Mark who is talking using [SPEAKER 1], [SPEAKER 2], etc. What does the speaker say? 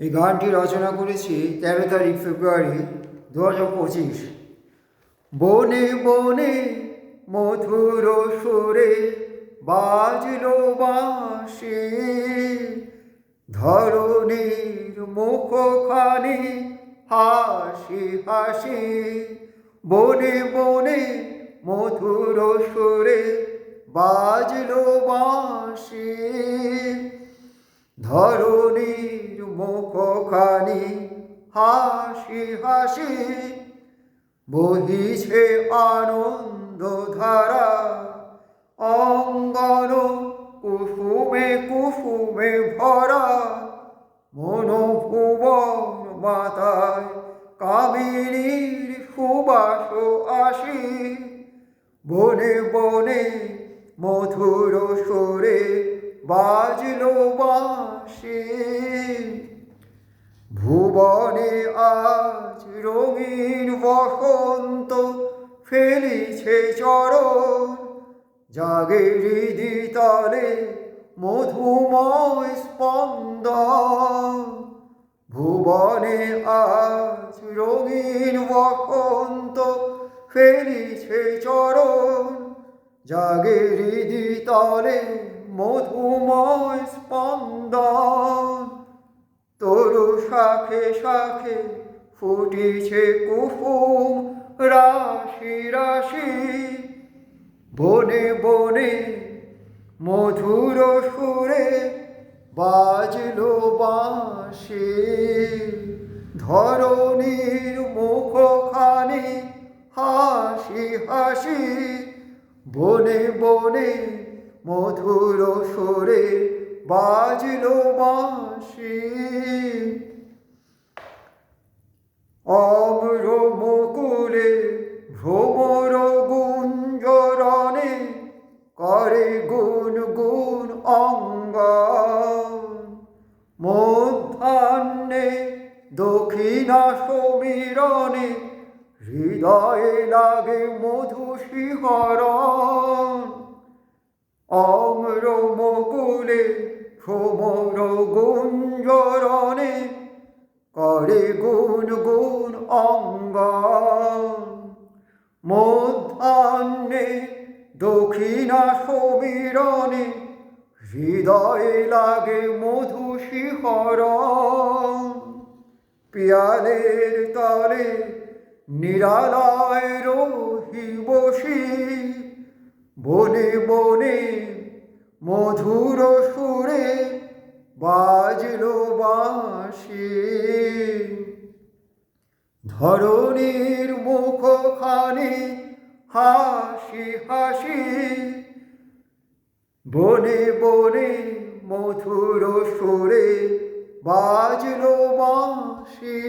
[SPEAKER 1] এই গানটি রচনা করেছি তেরো তারিখ ফেব্রুয়ারি দু হাজার পঁচিশ। বনে বনে মধুর সুরে বাজলো বাঁশি। ধরণীর মুখখানি হাসি হাসি। বনে বনে মধুর সুরে বাজলো বাঁশি। ধরণীর মুখখানি, হাসি হাসি। বহিছে আনন্দ ধারা অঙ্গন কুসুমে কুসুমে ভরা। মনোভুবন মাতায় কামিনীর সুবাস আসি। বনে বনে মধুর সুরে বাজলো বাঁশি ভুবনে আজ রঙিন বসন্ত ফেলিছে চরণ। জাগে হৃদি তলে মধুময় স্পন্দ ভুবনে আজ রঙিন বসন্ত ফেলিছে চরণ। জাগে হৃদি তলে মধুময় শাখে শাখে ফুটিছে কুসুম রাশি রাশি। বনে বনে মধুর সুরে বাজলো বাঁশি। ধরণীর মুখখানি হাসি হাসি। বনে বনে মধুর সুরে বাজলো বাঁশি। অম্র মুকুলে ভ্রমর গুঞ্জরণে করে গুণ গুণ অঙ্গ মধ্যাহ্নে দক্ষিণা সমীরণে হৃদয়ে লাগে মধু শিহরণ অম্র মুকুলে ভ্রমর গুঞ্জরণে করে গুণ গুন অঙ্গন মধ্যাহ্নে, দক্ষিণা সমীরণে হৃদয়ে লাগে মধু শিহরণ পিয়ালের তলে নিরালয় রহি বসি বনে বনে মধুর সুরে বাজলো বাঁশি। ধরণীর মুখখানি হাসি হাসি। বনে বনে মধুর সুরে বাজলো বাঁশি।